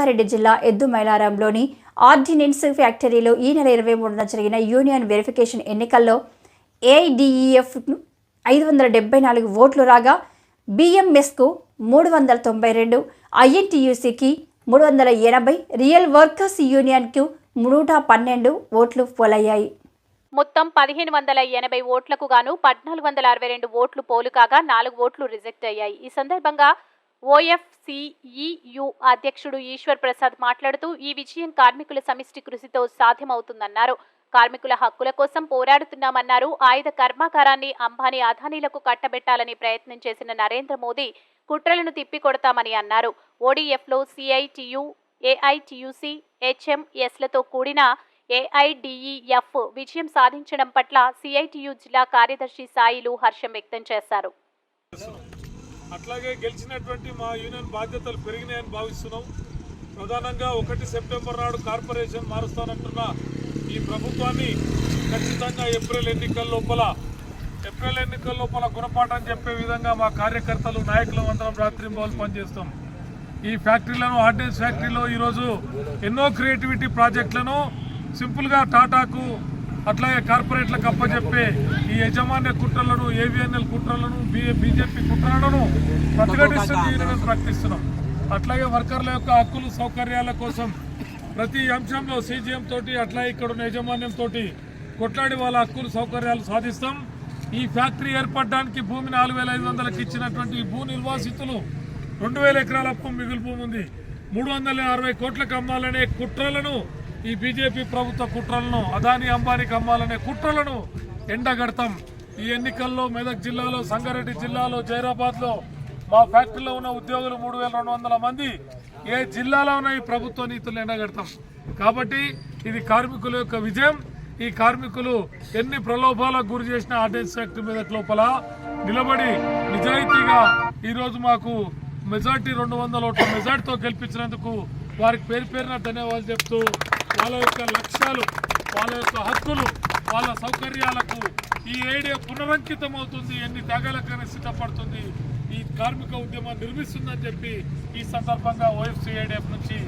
సంగారెడ్డి జిల్లా ఎద్దు మైలారంలోని ఆర్డినెన్స్ ఫ్యాక్టరీలో ఈ నెల ఇరవై మూడున జరిగిన యూనియన్ వెరిఫికేషన్ ఎన్నికల్లో ఏఐడిఈఎఫ్ ఐదు వందల డెబ్బై నాలుగు ఓట్లు రాగా బిఎంఎస్కు మూడు వందల తొంభై రెండు ఐఎన్టీయూసీకి మూడు వందల ఎనభై రియల్ వర్కర్స్ యూనియన్కు నూట పన్నెండు ఓట్లు పోలయ్యాయి. మొత్తం పదిహేను వందల ఎనభై ఓట్లకు గాను పద్నాలుగు వందల అరవై రెండు ఓట్లు పోలు కాగా నాలుగు ఓట్లు రిజెక్ట్ అయ్యాయి. ఈ సందర్భంగా ఓఎఫ్సిఈయు అధ్యక్షుడు ఈశ్వర్ ప్రసాద్ మాట్లాడుతూ ఈ విజయం కార్మికుల సమిష్టి కృషితో సాధ్యమవుతుందన్నారు. కార్మికుల హక్కుల కోసం పోరాడుతున్నామన్నారు. ఆయుధ కర్మాగారాన్ని అంబానీ అదానీలకు కట్టబెట్టాలని ప్రయత్నం చేసిన నరేంద్ర మోదీ కుట్రలను తిప్పికొడతామని అన్నారు. ఓడీఎఫ్లో సిఐటియు ఏఐటియుసి హెచ్ఎంఎస్లతో కూడిన ఏఐడిఈఎఫ్ విజయం సాధించడం పట్ల సిఐటియు జిల్లా కార్యదర్శి సాయిలు హర్షం వ్యక్తం చేశారు. అట్లాగే గెలిచినటువంటి మా యూనియన్ బాధ్యతలు పెరిగినాయని భావిస్తున్నాం. ప్రధానంగా ఒకటి సెప్టెంబర్ నాడు కార్పొరేషన్ మారుస్తానంటున్న ఈ ప్రభుత్వాన్ని ఖచ్చితంగా ఏప్రిల్ ఎన్నికల లోపల ఏప్రిల్ ఎన్నికల లోపల గుణపాఠం చెప్పే విధంగా మా కార్యకర్తలు నాయకులు అందరం రాత్రింబౌలు పనిచేస్తాం. ఈ ఫ్యాక్టరీలను ఆర్డినెన్స్ ఫ్యాక్టరీలో ఈరోజు ఎన్నో క్రియేటివిటీ ప్రాజెక్టులను సింపుల్గా టాటాకు అట్లాగే కార్పొరేట్లకు అప్పచెప్పే ఈ యజమాన్య కుట్రలను ఏవిఎన్ఎల్ కుట్రలను బీజేపీ కుట్రలను ప్రతిఘటిస్తుంది యూనియన్ ప్రకటిస్తున్నాం. అట్లాగే వర్కర్ల యొక్క హక్కులు సౌకర్యాల కోసం ప్రతి అంశంలో సీజీఎం తోటి అట్లా ఇక్కడ ఉన్న యజమాన్యంతో కొట్లాడి వాళ్ళ హక్కులు సౌకర్యాలు సాధిస్తాం. ఈ ఫ్యాక్టరీ ఏర్పడడానికి భూమి నాలుగు వేల ఐదు వందలకు ఇచ్చినటువంటి భూ నిర్వాసితులు రెండు వేల ఎకరాల మిగులు భూమి ఉంది. మూడు వందల అరవై కోట్లకు అమ్మాలనే కుట్రలను ఈ బీజేపీ ప్రభుత్వ కుట్రలను అదాని అంబానీకి అమ్మాలనే కుట్రలను ఎండగడతాం. ఈ ఎన్నికల్లో మెదక్ జిల్లాలో సంగారెడ్డి జిల్లాలో జైరాబాద్లో మా ఫ్యాక్టరీలో ఉన్న ఉద్యోగులు మూడు వేల రెండు వందల మంది ఏ జిల్లాలో ఉన్న ఈ ప్రభుత్వ నీతులు ఎండగడతాం. కాబట్టి ఇది కార్మికుల యొక్క విజయం. ఈ కార్మికులు ఎన్ని ప్రలోభాలకు గురి చేసిన ఆర్డినెన్స్ ఫ్యాక్టరీ మీద లోపల నిలబడి నిజాయితీగా ఈరోజు మాకు మెజార్టీ రెండు వందల ఓట్ల మెజార్టీతో గెలిపించినందుకు వారికి పేరు పేరున ధన్యవాదాలు చెప్తూ వాళ్ళ యొక్క లక్ష్యాలు వాళ్ళ యొక్క హక్కులు వాళ్ళ సౌకర్యాలకు ఈ ఏడే పునరంకితం అవుతుంది ఎన్ని త్యాగాలకైనా సిద్ధపడుతుంది ఈ కార్మిక ఉద్యమం నిర్మిస్తుందని చెప్పి ఈ సందర్భంగా ఓఎఫ్సీ నుంచి